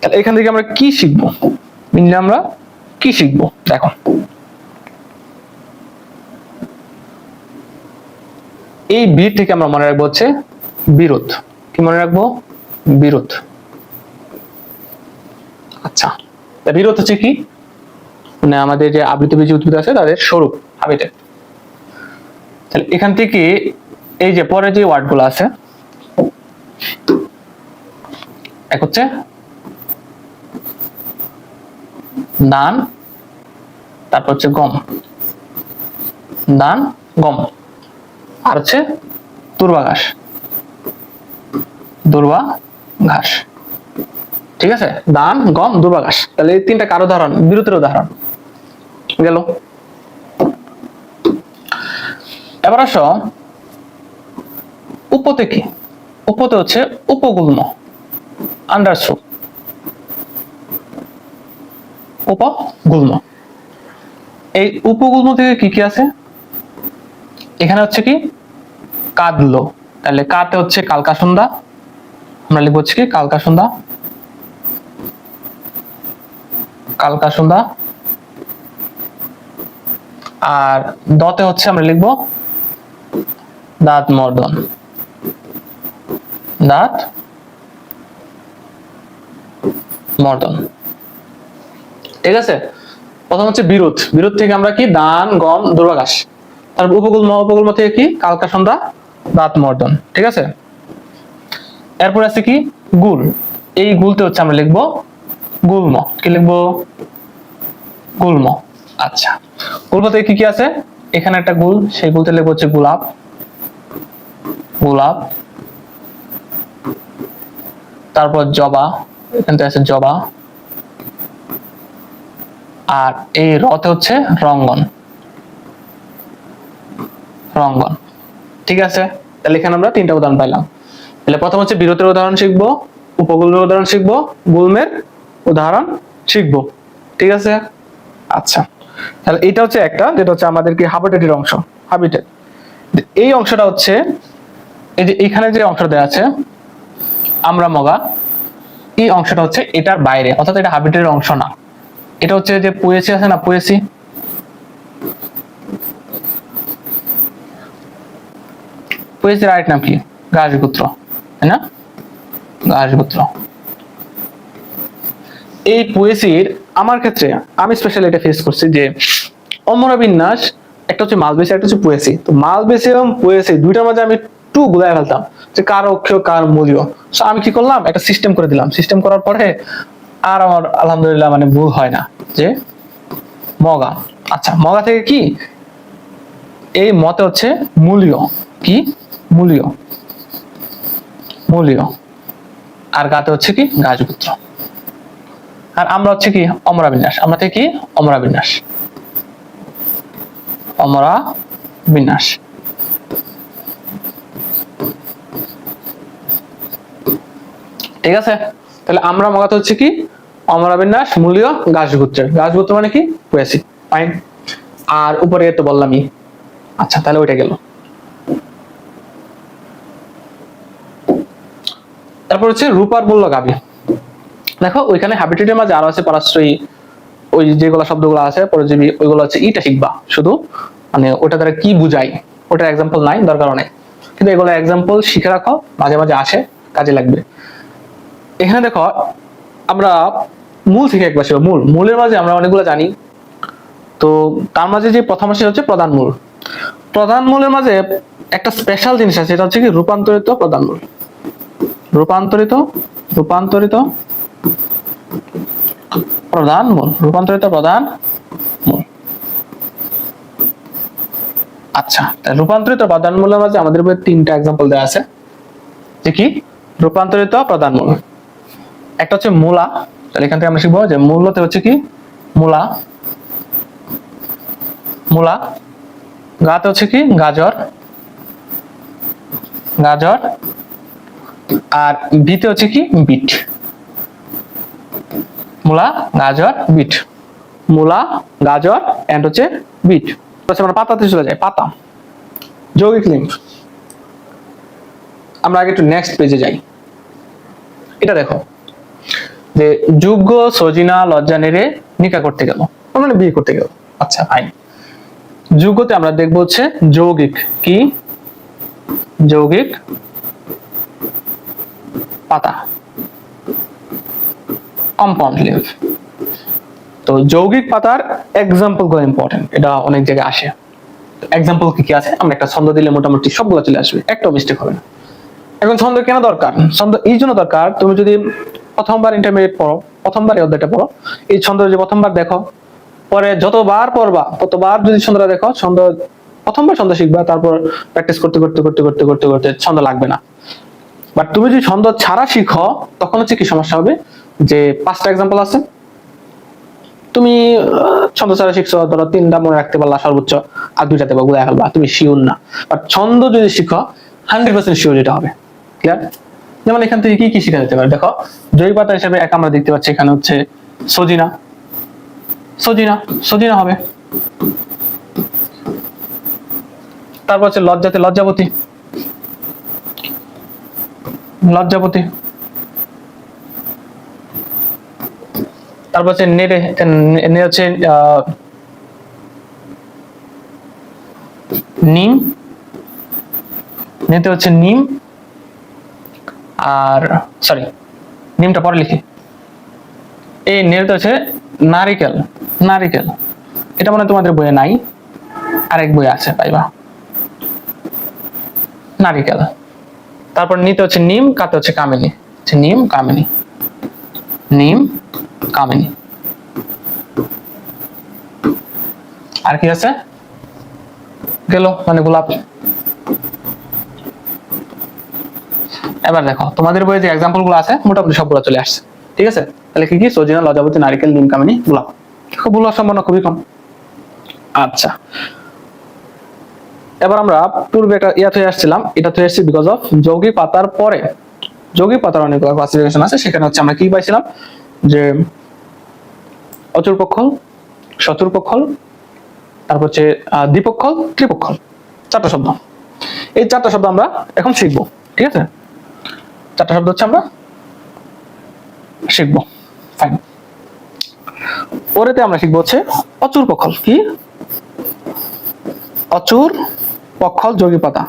তাহলে এখান থেকে আমরা কি শিখব? মেনলি আমরা কি শিখব? দেখো। এই বীর থেকে আমরা মনে রাখব হচ্ছে বিরোধ। কি মনে রাখব? বিরোধ। আচ্ছা। বিরোধ হচ্ছে কি? মানে আমাদের যে আবৃত বীজ উদ্ভিদ আছে, তাদের স্বরূপ হাবিটেট তাহলে এখান থেকে এই যে পরে যে ওয়ার্ডগুলো আছে, এক হচ্ছে দান, তারপর হচ্ছে গম। দান, গম। আর হচ্ছে দুর্বা ঘাস দুর্বা ঘাস ঠিক আছে? দান, গম দুর্বা ঘাস তাহলে এই তিনটা কার উদাহরণ? বিরতির উদাহরণ। গেল। এবার আসো। উপতে কি উপতে হচ্ছে উপগুল্ম আন্ডারস্ট্রোক উপগুল্ম এই উপগুল্ম থেকে কি কি আছে? এখানে হচ্ছে কি? কাদলো তাহলে কাতে হচ্ছে কালকা আমরা লিখব হচ্ছে কি? কালকা সন্ধ্যা। কালকা আর দতে হচ্ছে আমরা লিখব দাঁত মর্দন দাঁত মর্দন ঠিক আছে? প্রথম হচ্ছে বিরোধ। বিরোধ থেকে আমরা কি? দান, গম দুর্বাঘাস তারপর উপকূল উপকূল থেকে কি? কালকা সন্ধ্যা দাঁত মর্দন ঠিক আছে? এরপর আছে কি? গুল। এই গুলতে হচ্ছে আমরা লিখব গুল্ম। কি লিখব? গুল্ম। আচ্ছা। থেকে কি কি আছে? এখানে একটা গুল। সেই গুলতে লিখব হচ্ছে গোলাপ। গোলাপ। তারপর জবা। এখান আছে জবা। আর এই রতে হচ্ছে রঙ্গন। রঙ্গন। ঠিক আছে? তাহলে এখানে আমরা তিনটা উদাহরণ পাইলাম। তাহলে প্রথম হচ্ছে বিরতের উদাহরণ শিখব, উপকূলের উদাহরণ শিখব, গুলমের উদাহরণ শিখব। ঠিক আছে? আচ্ছা। তাহলে এটা হচ্ছে একটা, যেটা হচ্ছে আমাদের কি হাবিটেটের অংশ, হাবিটেট। এই অংশটা হচ্ছে, এই যে এখানে যে অংশটা দেওয়া আছে আমরা মগা এই অংশটা হচ্ছে এটার বাইরে, অর্থাৎ এটা হাবিটেটের অংশ না। এটা হচ্ছে যে পোয়েসি আছে না, পোয়েসি? পোয়েসির আরেক নাম কি? গাছগুত্র, তাই না? গাছগুত্র। এই পোয়েসির আমার ক্ষেত্রে আমি স্পেশালি এটা ফেস করছি যে অমরা বিন্যাস, একটা হচ্ছে মালবেসি একটা হচ্ছে পোয়েসি। তো মালবেসি এবং পোয়েসি, দুইটার মাঝে আমি টু গুলাই ফেলতাম যে কার অক্ষর কার মূল্য। আমি কি করলাম? একটা সিস্টেম করে দিলাম। সিস্টেম করার পরে আর আমার আলহামদুলিল্লাহ মানে ভুল হয় না যে মগা। আচ্ছা মগা থেকে কি? এই মতে হচ্ছে মূল্য। কি? মূল্য। মূল্য। আর গাতে হচ্ছে কি? গাছপুত্র আর আমরা হচ্ছে কি? অমরা বিন্যাস। আমরা থেকে কি? অমরা বিন্যাস। অমরা বিন্যাস। ঠিক আছে? তাহলে আমরা মগাতে হচ্ছে কি, অমরা বিন্যাস মূলীয় গাছগুত্রের গাছগুত্র মানে কি? হয়েছি ফাইন আর উপরে তো বললামই। আচ্ছা তাহলে ওইটা গেল। তারপর হচ্ছে রূপার মূল্য গাবি দেখো, ওইখানে হ্যাবিটেটের মাঝে আরও আছে পরাশ্রয়ী, ওই যেগুলো শব্দগুলো আছে, পরজীবী, ওইগুলো হচ্ছে ইটা শিখবা। শুধু মানে ওটা দ্বারা কি বুঝাই ওটার এক্সাম্পল নাই দরকার নেই। কিন্তু এগুলো এক্সাম্পল শিখে রাখো, মাঝে মাঝে আসে কাজে লাগবে। এখানে দেখো, আমরা মূল থেকে একবার ছিল মূল। মূলের মাঝে আমরা অনেকগুলো জানি। তো তার মাঝে যে প্রথম আসে হচ্ছে প্রধান মূল। প্রধান মূলের মাঝে একটা স্পেশাল জিনিস আছে এটা হচ্ছে কি রূপান্তরিত প্রধান মূল। রূপান্তরিত রূপান্তরিত প্রধান মূল, রূপান্তরিত প্রধান মূল। আচ্ছা রূপান্তরিত প্রধান মূলের মাঝে আমাদের উপরে তিনটা এক্সাম্পল দেওয়া আছে। যে কি? রূপান্তরিত প্রধান মূল। একটা হচ্ছে মূলা। তাহলে এখান থেকে আমরা শিখব যে মূলতে হচ্ছে কি? মূলা। মূলা। গাতে হচ্ছে কি? গাজর। গাজর। আর বিতে হচ্ছে কি? বিট। মূলা, গাজর, বিট। মূলা, গাজর এন্ড হচ্ছে বিট। আমরা পাতাতে চলে যাই। পাতা। যৌগিক লিঙ্ক। আমরা আগে একটু নেক্সট পেজে যাই। এটা দেখো। যে যোগ্য সজিনা লজ্জা নেড়ে নিকা করতে গেল। মানে বিয়ে করতে গেল। আচ্ছা ফাইন যোগ্যতে আমরা দেখব হচ্ছে যৌগিক কি? যৌগিক পাতা। কম্পাউন্ড লিভ তো যৌগিক পাতার এক্সাম্পলগুলো ইম্পর্টেন্ট এটা অনেক জায়গায় আসে। এক্সাম্পল কি কি আছে? আমরা একটা ছন্দ দিলে মোটামুটি সবগুলো চলে আসবে। একটাও মিস্টেক হবে না। এখন ছন্দ কেন দরকার? ছন্দ এই জন্য দরকার, তুমি যদি প্রথমবার ইন্টারমিডিয়েট পড়ো প্রথমবার এই অধ্যায়টা পড়ো। এই ছন্দ যদি প্রথমবার দেখো, পরে যতবার পড়বা, ততবার যদি ছন্দটা দেখো, ছন্দ, প্রথমবার ছন্দ শিখবা, তারপর প্র্যাকটিস করতে করতে করতে করতে করতে করতে ছন্দ লাগবে না। বাট তুমি যদি ছন্দ ছাড়া শিখো, তখন হচ্ছে কি সমস্যা হবে? যে পাঁচটা এক্সাম্পল আছে। তুমি ছন্দ ছাড়া শিখছো, ধরো তিনটা মনে রাখতে পারলা সর্বোচ্চ, আর দুইটাতে বা গুলা ফেলবা, তুমি শিওর না। বাট ছন্দ যদি শিখো হান্ড্রেড পার্সেন্ট শিওর এটা হবে। ক্লিয়ার যেমন এখান থেকে কি কি শিখা যেতে পারে? দেখো, জৈব পাতা হিসেবে এক আমরা দেখতে পাচ্ছি এখানে হচ্ছে সজিনা। সজিনা সজিনা হবে। তারপর হচ্ছে লজ্জাতে লজ্জাবতী। লজ্জাপতি তারপর হচ্ছে নেড়ে নে হচ্ছে নিম। নেতে হচ্ছে নিম। আর সরি নিমটা পরে লিখি। এই নেতে হচ্ছে নারিকেল নারিকেল। এটা মনে তোমাদের বইয়ে নাই, আরেক বই আছে, পাইবা। নারিকেল। তারপর নিতে হচ্ছে নিম, কাতে হচ্ছে কামিনী। নিম কামিনী। নিম, কামিনী। আর কি আছে? গেল মানে গোলাপ। এবার দেখো, তোমাদের বইয়ে যে এক্সাম্পলগুলো আছে, মোটামুটি সবগুলো চলে আসছে। ঠিক আছে? তাহলে কি কি? সজিনা, লজাবতী, নারিকেল, নিম কামিনী, গোলাপ। খুব ভুল সম্ভাবনা খুবই কম। আচ্ছা। এবার আমরা পূর্বে একটা ইয়া থেকে আসছিলাম, এটা থেকে আসছি বিকজ অফ যৌগিক পাতার পরে। যৌগিক পাতার অনেকগুলো ক্লাসিফিকেশন আছে, সেখানে হচ্ছে আমরা কি পাইছিলাম? যে অচুর পক্ষল, শচুর পক্ষল, তারপর হচ্ছে দ্বিপক্ষল, ত্রিপক্ষল। চারটা শব্দ। এই চারটা শব্দ আমরা এখন শিখব। ঠিক আছে? চারটা শব্দ হচ্ছে আমরা শিখব। ফাইন পরেতে আমরা শিখব হচ্ছে অচুর পক্ষল। কি? অচুর পক্ষল যোগী পাতা।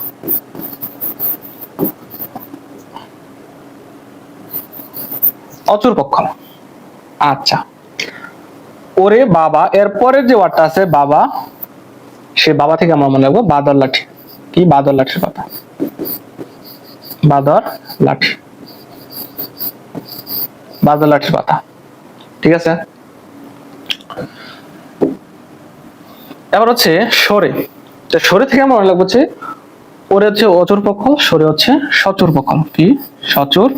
অচুর পক্ষল। আচ্ছা। ওরে বাবা, এর পরের যে ওয়ার্ডটা আছে বাবা, সে বাবা থেকে আমরা মনে রাখব বাদর লাঠি। কি? বাদর লাঠির পাতা। বাদর লাঠি। বাদর পাতা ঠিক আছে? এবার হচ্ছে সরে। সরে থেকে আমার লাগবে হচ্ছে, ওরে হচ্ছে অচুর সরে হচ্ছে সচুর পক্ষল। কি? সচুর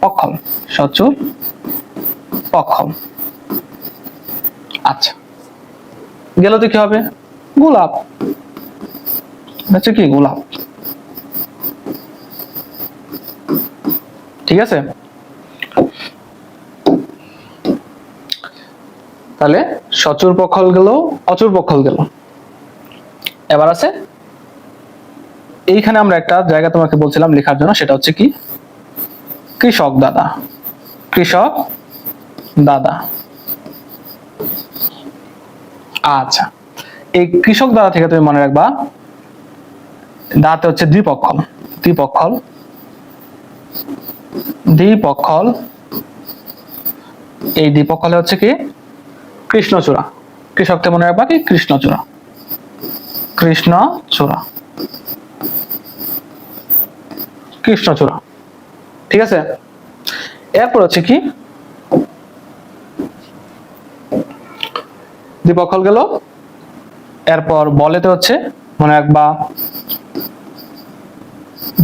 পক্ষল। সচুর পক্ষল। আচ্ছা। গেল তো কি হবে? গোলাপ। হচ্ছে কি? গোলাপ। ঠিক আছে? তাহলে সচুর পক্ষল গেল, অচুর পক্ষল গেল। এবার আছে, এইখানে আমরা একটা জায়গা তোমাকে বলছিলাম লেখার জন্য, সেটা হচ্ছে কি? কৃষক দাদা। কৃষক দাদা। আচ্ছা এই কৃষক দাদা থেকে তুমি মনে রাখবা, দাঁতে হচ্ছে দ্বিপক্ষল দ্বিপক্ষল দ্বিপক্ষল। এই দ্বিপক্ষলে হচ্ছে কি? কৃষ্ণচূড়া। কৃষককে মনে রাখবা কি কৃষ্ণচূড়া। কৃষ্ণচূড়া। কৃষ্ণচূড়া। ঠিক আছে? এরপর হচ্ছে কি? দ্বিপক্ষল গেল। এরপর বলেতে হচ্ছে, মনে রাখবা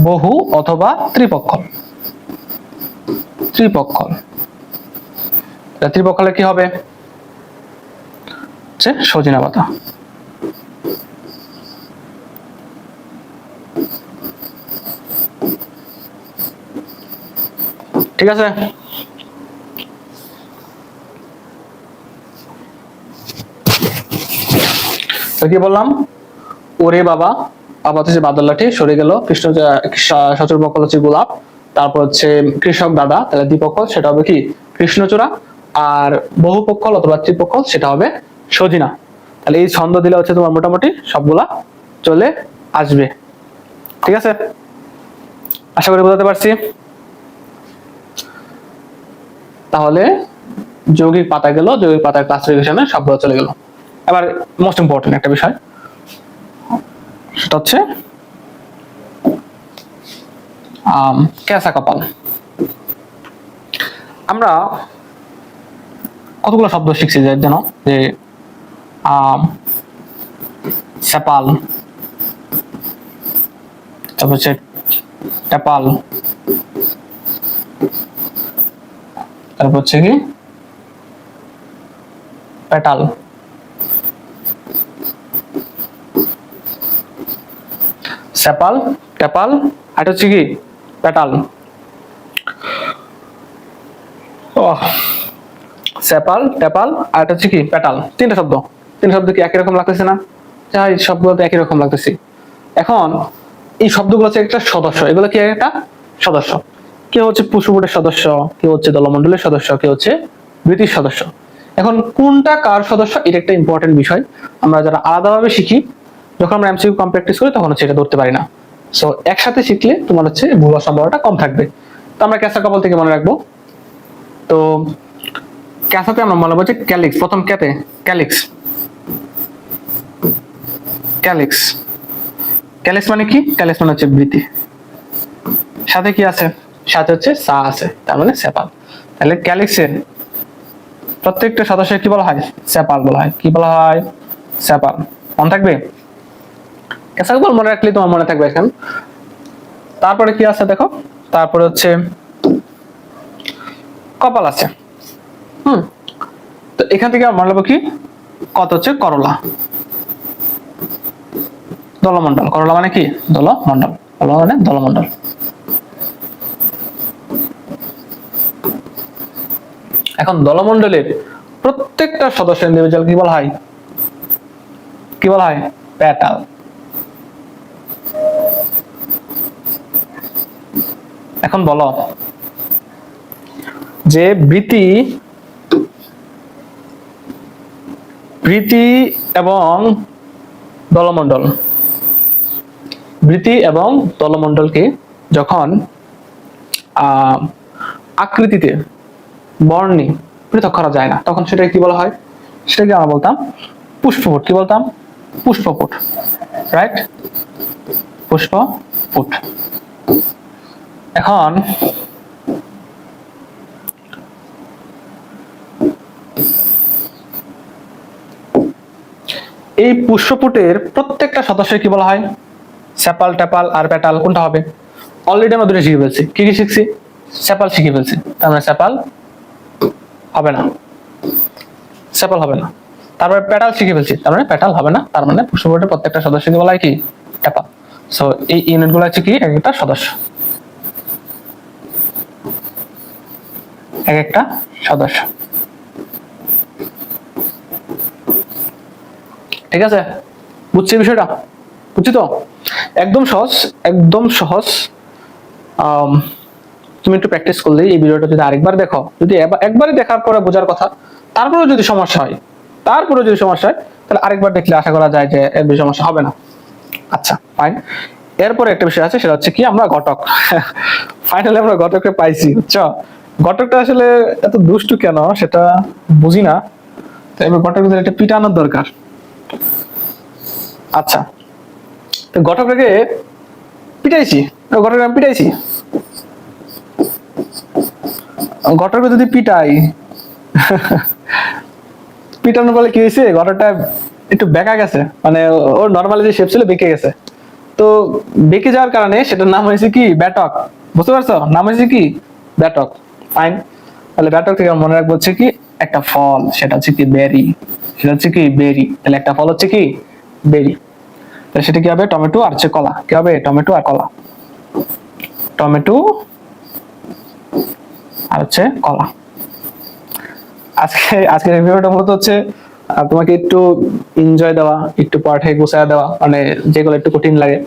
বহু অথবা ত্রিপক্ষল ত্রিপক্ষল ত্রিপক্ষলে কি হবে? হচ্ছে সজিনা পাতা। ঠিক আছে? কি বললাম? ওরে বাবা বাবা হচ্ছে বাদল লাঠি সরে গেল, কৃষ্ণ সচর পক্ষল হচ্ছে গোলাপ, তারপর হচ্ছে কৃষক দাদা, তাহলে দ্বিপক্ষ, সেটা হবে কি? কৃষ্ণচূড়া, আর বহুপক্ষল অথবা ত্রিপক্ষল সেটা হবে সজিনা তাহলে এই ছন্দ দিলে হচ্ছে তোমার মোটামুটি সবগুলা চলে আসবে। ঠিক আছে? আশা করি বোঝাতে পারছি। তাহলে যৌগিক পাতা গেল, যৌগিক পাতার ক্লাসিফিকেশনে সবগুলো চলে গেল। এবার মোস্ট ইম্পর্টেন্ট একটা বিষয়। সেটা হচ্ছে ক্যাসা কপাল। আমরা কতগুলো শব্দ শিখছি যে জানো? যে সেপাল তারপর হচ্ছে টেপাল তারপর হচ্ছে কি? পেটাল। সেপাল টেপাল আর হচ্ছে কি? পেটাল। ওহ, সেপাল টেপাল আর হচ্ছে কি? পেটাল। তিনটা শব্দ। তিনটা শব্দ কি একই রকম লাগতেছে না? যাই সবগুলো তো একই রকম লাগতেছে। এখন এই শব্দগুলো হচ্ছে একটা সদস্য। এগুলো কি একটা? সদস্য। কে হচ্ছে পুষ্পবোর্ডের সদস্য কে হচ্ছে দলমন্ডলের সদস্য কে হচ্ছে ব্রিটিশ সদস্য। এখন কোনটা কার সদস্য? এটা একটা ইম্পর্টেন্ট বিষয়। আমরা যারা আলাদাভাবে শিখি, যখন আমরা এমসিকিউ কম প্র্যাকটিস করি, তখন হচ্ছে এটা ধরতে পারি না। সো একসাথে শিখলে তোমার হচ্ছে ভুল সম্ভাবনাটা কম থাকবে। তো আমরা ক্যাসা কপাল থেকে মনে রাখব। তো, ক্যাসাতে আমরা মনে বলছি ক্যালিক্স, প্রথম ক্যাতে ক্যালিক্স। ক্যালিক্স। ক্যালিক্স মানে কি? ক্যালিক্স মানে হচ্ছে বৃতি সাথে কি আছে? সাথে হচ্ছে সা আছে, তার মানে সেপাল। তাহলে ক্যালিক্সের প্রত্যেকটা সদস্য কি বলা হয়? সেপাল বলা হয়। কি বলা হয়? সেপাল। মনে থাকবে? ক্যাসা মনে রাখলে তোমার মনে থাকবে এখন। তারপরে কি আছে দেখো? তারপরে হচ্ছে কপাল আছে। হুম। তো এখান থেকে আমরা নেব কি? কত হচ্ছে করলা। দলমন্ডল করলা মানে কি? দলমন্ডল করলা মানে দলমন্ডল এখন দলমন্ডলের প্রত্যেকটা সদস্য ইন্ডিভিজুয়াল কি বলা হয়? কি বলা হয়? প্যাটাল এখন বলো, যে বৃতি বৃতি এবং দলমন্ডল বৃতি এবং দলমন্ডলকে যখন আহ, আকৃতিতে বর্ণে পৃথক করা যায় না তখন সেটাকে কি বলা হয়? সেটাকে আমরা বলতাম পুষ্পপুট। কি বলতাম? পুষ্পপুট রাইট পুষ্পপুট। এখন এই পুষ্পপুটের প্রত্যেকটা সদস্য কি বলা হয়? স্যাপাল, ট্যাপাল আর প্যাটাল, কোনটা হবে? অলরেডি আমরা দুটো শিখে ফেলছি। কি কি শিখছি? স্যাপাল শিখে ফেলছি। তার মানে স্যাপাল হবে না। স্যাপাল হবে না। তারপরে প্যাটাল শিখে ফেলছি। তার মানে প্যাটাল হবে না। তার মানে পুষ্পপুটের প্রত্যেকটা সদস্যকে বলা হয় কি? ট্যাপাল। সো এই ইউনিটগুলো হচ্ছে কি? এক একটা সদস্য। এক একটা সদস্য। ঠিক আছে? বুঝছি বিষয়টা? বুঝছি তো? একদম সহজ একদম সহজ। তুমি একটু প্র্যাকটিস করলে এই ভিডিওটা যদি আরেকবার দেখো, যদি একবারই দেখার পরে বোঝার কথা, তারপরেও যদি সমস্যা হয়, তারপরেও যদি সমস্যা হয়, তাহলে আরেকবার দেখলে আশা করা যায় যে এর বেশি সমস্যা হবে না। আচ্ছা ফাইন এরপরে একটা বিষয় আছে, সেটা হচ্ছে কি? আমরা ঘটক। ফাইনালি আমরা ঘটককে পাইছি, বুঝছ? ঘটকটা আসলে এত দুষ্টু কেন, সেটা বুঝি না। তো এবার একটা পিটানোর দরকার। আচ্ছা ঘটকটাকে পিটাইছি, তো আমি পিটাইছি। ঘটককে যদি পিটাই, পিটানোর বলে কি হয়েছে? ঘটকটা একটু বেঁকা গেছে মানে ওর নর্মালি যে শেপ ছিল বেঁকে গেছে। তো বেঁকে যাওয়ার কারণে সেটার নাম হয়েছে কি? ব্যাটক। বুঝতে পারছ? নাম হয়েছে কি? ব্যাটক। ফাইন তাহলে ব্যাটক থেকে মনে রাখব হচ্ছে কি? একটা ফল, সেটা হচ্ছে কি, বেরি। সেটা হচ্ছে কি, বেরি। তাহলে একটা ফল হচ্ছে কি? বেরি। তাহলে সেটা কি হবে? টমেটো আর হচ্ছে কলা। কি হবে? টমেটো আর কলা। টমেটো আর হচ্ছে কলা। আজকে আজকের ভিডিওটা মূলত হচ্ছে তোমাকে একটু এনজয় দেওয়া একটু পাঠে গুছায় দেওয়া মানে যেগুলো একটু কঠিন লাগে।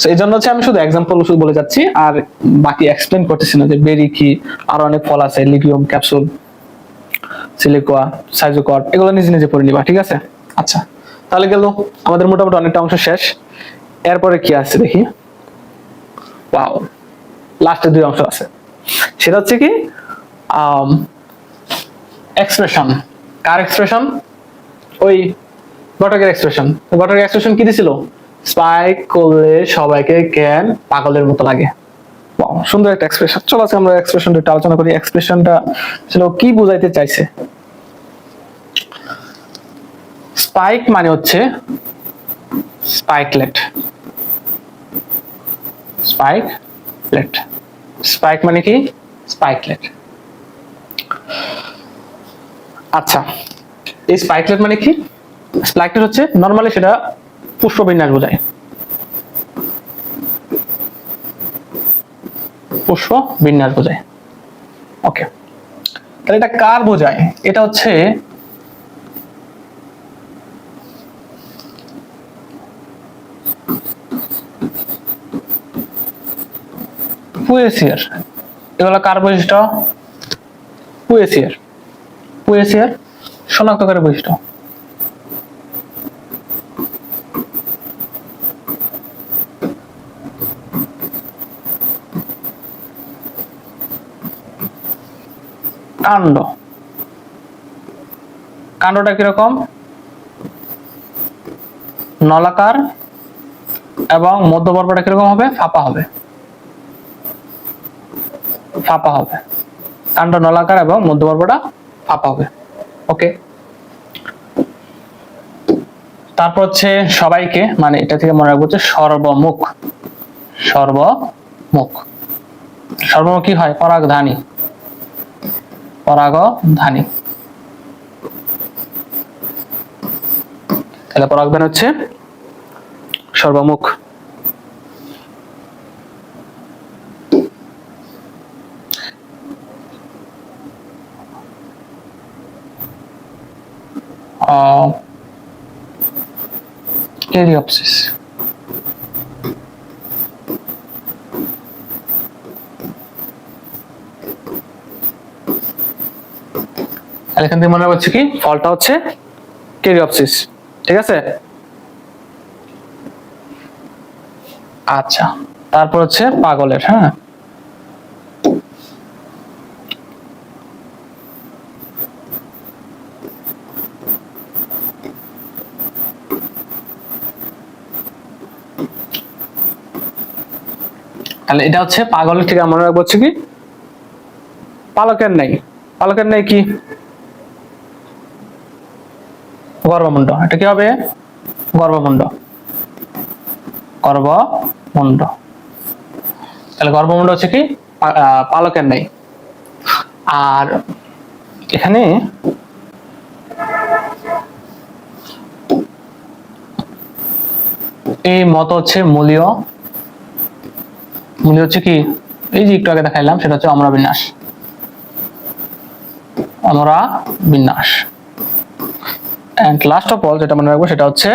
So, এই জন্য হচ্ছে আমি শুধু এক্সাম্পল শুধু বলে যাচ্ছি আর বাকি এক্সপ্লেন করতেছি না যে বেরি কি আর অনেক ফল আছে লিগিউম ক্যাপসুল সিলিকোয়া সাইজোকট এগুলো নিজে নিজে পড়ে নিবা ঠিক আছে? আচ্ছা। তাহলে গেল, আমাদের মোটামুটি অনেকটা অংশ শেষ। এরপরে কি আছে দেখি? ওয়াও লাস্টের দুই অংশ আছে। সেটা হচ্ছে কি এক্সপ্রেশন কার এক্সপ্রেশন ওই ঘটকের এক্সপ্রেশন ঘটকের এক্সপ্রেশন কি দিছিল? স্পাইক করলে সবাইকে জ্ঞান পাগলের মতো লাগে। সুন্দর একটা এক্সপ্রেশন চলো আজকে আমরা এক্সপ্রেশনটা আলোচনা করি। এক্সপ্রেশনটা ছিল কি বোঝাইতে চাইছে? স্পাইক মানে হচ্ছে স্পাইকলেট। স্পাইকলেট। স্পাইক মানে কি? স্পাইকলেট। আচ্ছা এই স্পাইকলেট মানে কি? স্পাইকলেট হচ্ছে নর্মালি সেটা পুষ্পবিন্যাস বোঝায়। পুষ্প বিন্যাস বোঝায়। ওকে তাহলে এটা কার বোঝায়? এটা হচ্ছে পুয়েসিয়ার এগুলো কার বৈশিষ্ট্য? পুয়েসিয়ার পুয়েসিয়ার শনাক্তকারী বৈশিষ্ট্য। কাণ্ড। কাণ্ডটা কীরকম? নলাকার এবং মধ্যবর্গটা কীরকম হবে? ফাঁপা হবে। ফাঁপা হবে। কাণ্ড নলাকার এবং মধ্যবর্গটা ফাঁপা হবে। ওকে তারপর হচ্ছে সবাইকে মানে এটা থেকে মনে রাখব সর্বমুখ। সর্বমুখ। সর্বমুখ কি হয়? পরাগধানী। পরাগধানী। তাহলে পরাগধান হচ্ছে সর্বমুখ। Eriopsis. আর এখান থেকে মনে হচ্ছে কি ফলটা হচ্ছে কেরিওপসিস ঠিক আছে? আচ্ছা। তারপর হচ্ছে পাগলের হ্যাঁ? তাহলে এটা হচ্ছে পাগলের থেকে মনে রাখব হচ্ছে কি? পালকের নাই পালকের নাই কি? গর্ভমুণ্ড এটা কি হবে? গর্ভমুণ্ড গর্ভমুণ্ড তাহলে গর্ভমুণ্ড হচ্ছে কি? পালকের নাই আর এখানে এই মত হচ্ছে মূলীয় মূল্য হচ্ছে কি, এই যে একটু আগে দেখাইলাম, সেটা হচ্ছে অমরা বিন্যাস। অমরা বিন্যাস। এন্ড লাস্ট অফ অল যেটা মনে রাখব, সেটা হচ্ছে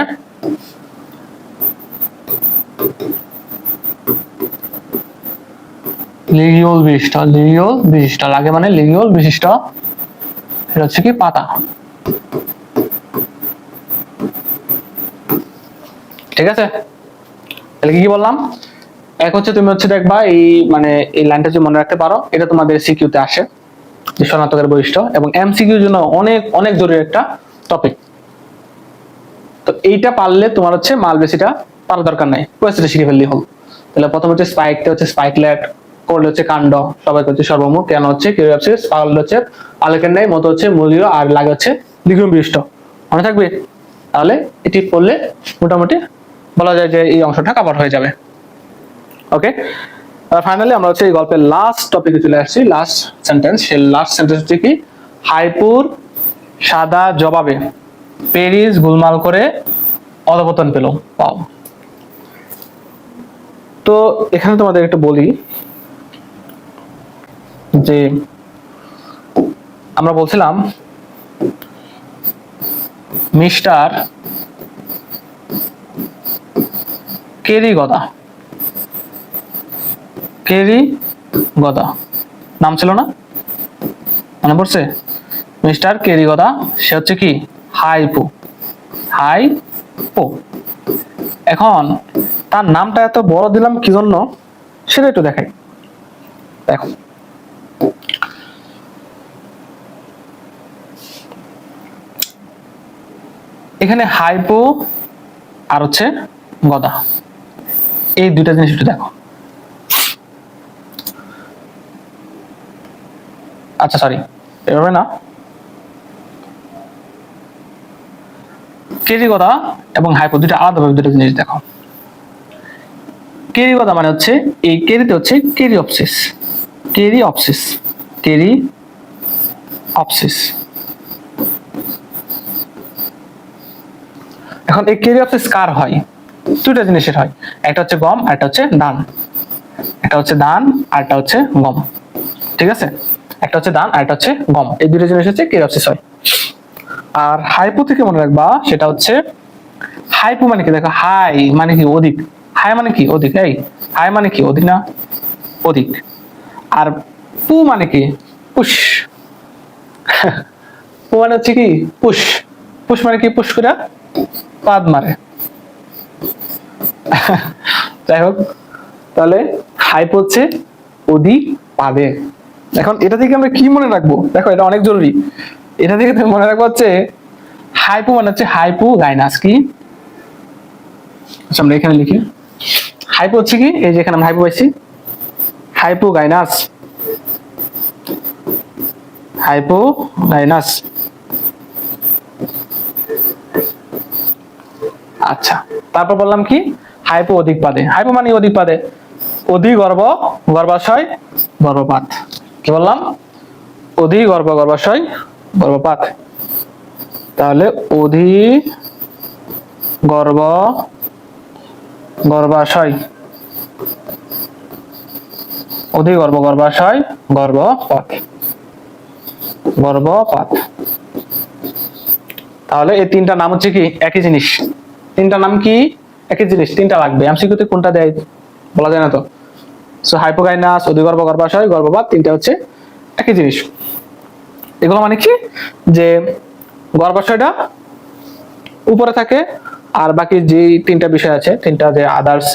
লিগিওল বিশিষ্ট লিগিওল বিশিষ্ট। লাগে মানে লিগিওল বিশিষ্ট এটা হচ্ছে কি, পাতা। ঠিক আছে? তাহলে কি বললাম? এক হচ্ছে তুমি হচ্ছে দেখবা এই মানে এই লাইনটা যদি মনে রাখতে পারো, এটা তোমাদের সিকিউতে আসে, যে শনাক্তকের বৈশিষ্ট্য এবং এমসিকিউর জন্য অনেক অনেক জরুরি একটা টপিক তো এইটা পারলে তোমার হচ্ছে মাল বেশিটা পারা দরকার নাই কোয়েসিটা শিখে ফেললেই হল। তাহলে প্রথম হচ্ছে স্পাইকটা হচ্ছে স্পাইকলেট করলে হচ্ছে কাণ্ড, সবাইকে হচ্ছে সর্বমুখ কেন হচ্ছে কিউরিয়াপসিস পাগল হচ্ছে পালকের নাই মতো হচ্ছে মূলীয়, আর লাগে হচ্ছে দ্বিগুণ বিশিষ্ট মনে থাকবে? তাহলে এটি পড়লে মোটামুটি বলা যায় যে এই অংশটা কভার হয়ে যাবে। ওকে ফাইনালি আমরা হচ্ছে এই গল্পের লাস্ট টপিকে চলে আসছি লাস্ট সেন্টেন্স সেই লাস্ট সেন্টেন্স হচ্ছে কি? হাইপুর সাদা জবাবে পেরিস গোলমাল করে অধপতন পেল। পাও তো এখানে তোমাদের একটু বলি যে আমরা বলছিলাম, মিস্টার কেরি গদা কেরি গদা। নাম ছিল না? মনে পড়ছে? মিস্টার কেরি গদা, সে হচ্ছে কি? হাইপু। হাইপো। এখন তার নামটা এত বড় দিলাম কি জন্য? সেটা একটু দেখাই। দেখো। এখানে হাইপো আর হচ্ছে গদা। এই দুইটা জিনিস একটু দেখো। আচ্ছা সরি এভাবে না। কেরি গদা এবং হাইপো দুইটা আলাদাভাবে দুটো জিনিস দেখো। কেরি গদা মানে হচ্ছে, এই কেরিতে হচ্ছে কেরি অপসিস কেরি অপসিস কেরি অপসিস এখন এই কেরি অপসিস কার হয়? দুইটা জিনিসের হয়। একটা হচ্ছে গম আর একটা হচ্ছে ধান। একটা হচ্ছে ধান আর একটা হচ্ছে গম। ঠিক আছে? একটা হচ্ছে ধান আর একটা হচ্ছে গম। এই দুটো জিনিস হচ্ছে কেরি অপসিস হয়। আর হাইপো থেকে মনে রাখবা, সেটা হচ্ছে হাইপো মানে কি? দেখো, হাই মানে কি? অধিক। হাই মানে কি? অধিক, এই। হাই মানে কি? অধিক না? অধিক। আর পু মানে কি? পুষ পু মানে হচ্ছে কি? পুষ পুষ মানে কি? পুষ করে পাদ মারে। যাই হোক, তাহলে হাইপ হচ্ছে অধিক পাদে। এখন এটা থেকে আমরা কি মনে রাখব? দেখো, এটা অনেক জরুরি। এটা থেকে তুমি মনে রাখব হচ্ছে হাইপু মানে হচ্ছে হাইপু গাইনাস কি? আচ্ছা আমরা এখানে লিখি। হাইপো হচ্ছে কি? এই যে এখানে আমরা হাইপো পাইছি। হাইপো গাইনাস হাইপো গাইনাস আচ্ছা তারপর বললাম কি? হাইপো অধিক পাদে। হাইপো মানে অধিক পাদে। অধিক গর্ভ, গর্ভাশয়, গর্ভপাত। কি বললাম? অধিক গর্ভ গর্ভাশয় গর্ভপাত। তাহলে অধি গর্ভ গর্ভাশয় অধি গর্ভ গর্ভাশয় গর্ভপাত। গর্ভপাত। তাহলে এই তিনটা নাম হচ্ছে কি? একই জিনিস। তিনটা নাম কি? একই জিনিস। তিনটা লাগবে। এমসিকিউতে কোনটা দেয়? বলা যায় না তো? সো হাইপোগাইনাস অধিগর্ভ গর্ভাশয়, গর্ভপাত তিনটা হচ্ছে একই জিনিস। এগুলো মানে কি? যে গর্ভাশয়টা উপরে থাকে আর বাকি যে তিনটা বিষয় আছে, তিনটা যে আদার্স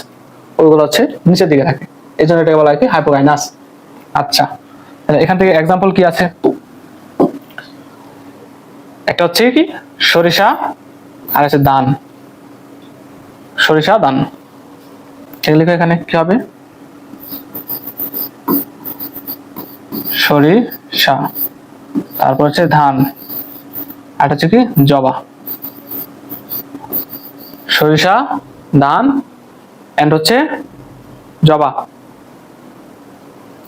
ওইগুলো হচ্ছে নিচের দিকে থাকে। এই জন্য এটাকে বলা হয় কি? হাইপোগাইনাস আচ্ছা এখান থেকে এক্সাম্পল কি আছে? একটা হচ্ছে কি? সরিষা, আর আছে দান সরিষা দান লিখো এখানে কি হবে? সরিষা, তারপর হচ্ছে ধান, আর হচ্ছে কি জবা। সরিষা, ধান এন্ড হচ্ছে জবা।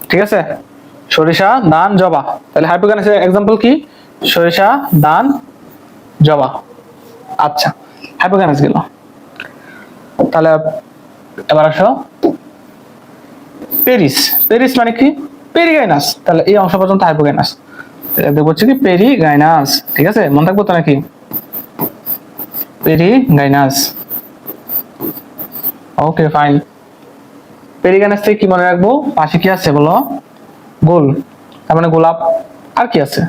ঠিক আছে? সরিষা, ধান, জবা। তাহলে হাইপোগানাসের এক্সাম্পল কি? সরিষা, ধান, জবা। আচ্ছা হাইপোগানাস গেল। তাহলে এবার আসো। পেরিস। পেরিস মানে কি? পেরিগাইনাস তাহলে এই অংশ পর্যন্ত হাইপোগাইনাস হচ্ছে কি পেরিগাইনাস ঠিক আছে? মনে থাকব তো নাকি? পেরিগাইনাস ওকে, ফাইন। পেরিগাইনাস থেকে কি মনে রাখব? পাশে কি আছে বলো? গোল। তার মানে গোলাপ। আর কি আছে?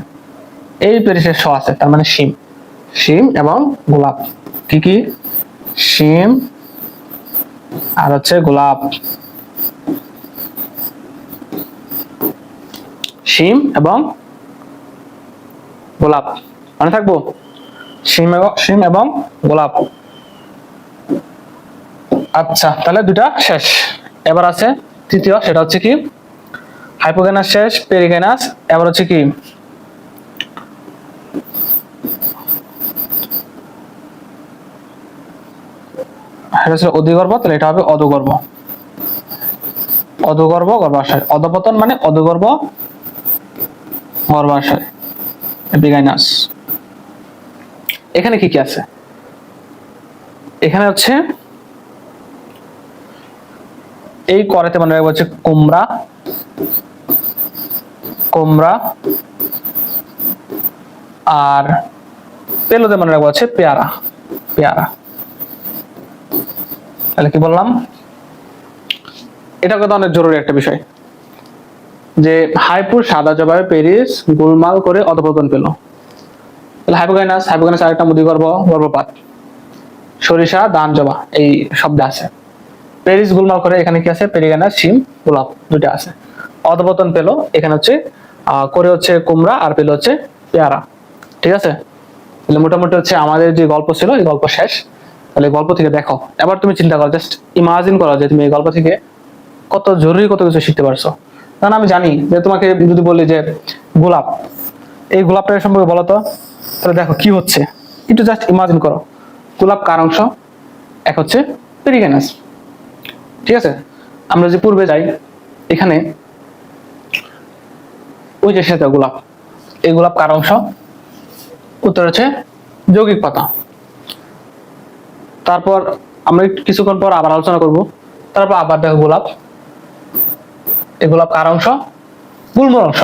এই পেরিসের স আছে, তার মানে শিম। শিম এবং গোলাপ। কি কি? শিম আর হচ্ছে গোলাপ। শিম এবং গোলাপ। মনে থাকব? শিম এবং শিম এবং গোলাপ। আচ্ছা তাহলে দুটা শেষ। এবার আছে তৃতীয়, সেটা হচ্ছে কি? হাইপোগেনাস শেষ, পেরিগেনাস। এবার হচ্ছে কি? অধিগর্ভ, তাহলে এটা হবে অধগর্ভ। অধগর্ভ, গর্ভাশয়। অধপতন মানে অধগর্ভ গর্ভাশয় বিগাইনাস এখানে কি কি আছে? এখানে হচ্ছে এই করেতে মনে রাখব হচ্ছে কুমড়া কুমড়া, আর পেলোতে মনে রাখব হচ্ছে পেয়ারা পেয়ারা। তাহলে কি বললাম? এটা কথা অনেক জরুরি একটা বিষয়। যে হাইপুর সাদা জবাবে পেরিস গোলমাল করে অধপতন পেল। তাহলে হাইপোগাইনাস হাইপোগাইনাস আরেকটা মুদি গর্ভ গর্ভপাত। সরিষা, দান জবা, এই শব্দ আছে। পেরিস গোলমাল করে, এখানে কি আছে? পেরিগানাস শিম, গোলাপ দুটা আছে। অধপতন পেল, এখানে হচ্ছে করে হচ্ছে কুমড়া আর পেল হচ্ছে পেয়ারা। ঠিক আছে? তাহলে মোটামুটি হচ্ছে আমাদের যে গল্প ছিল, এই গল্প শেষ। তাহলে গল্প থেকে দেখো। এবার তুমি চিন্তা করো জাস্ট ইমাজিন করো যে তুমি এই গল্প থেকে কত জরুরি কত কিছু শিখতে পারছ। কারণ আমি জানি, যে তোমাকে যদি বলি যে গোলাপ, এই গোলাপটা সম্পর্কে বলো তো? তাহলে দেখো, কি হচ্ছে? একটু জাস্ট ইমাজিন করো। গোলাপ কার অংশ? এক হচ্ছে পেরিগেনাস। ঠিক আছে? আমরা যে পূর্বে যাই, এখানে ওই যে সেটা গোলাপ, এই গোলাপ কার অংশ? উত্তর হচ্ছে যৌগিক পাতা। তারপর আমরা কিছুক্ষণ পর আবার আলোচনা করব। তারপর আবার দেখো গোলাপ। এই গোলাপ কার অংশ? গুলমোর অংশ।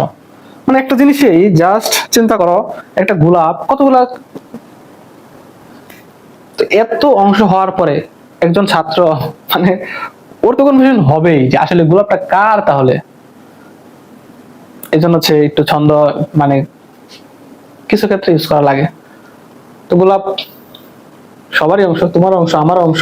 মানে একটা জিনিসই জাস্ট চিন্তা করো, একটা গোলাপ, কতগুলা? তো এত অংশ হওয়ার পরে একজন ছাত্র মানে ওর তো কনফিউশন হবেই যে আসলে গোলাপটা কার তাহলে? এই জন্য হচ্ছে একটু ছন্দ মানে কিছু ক্ষেত্রে ইউজ করা লাগে। তো গোলাপ সবারই অংশ তোমার অংশ আমার অংশ।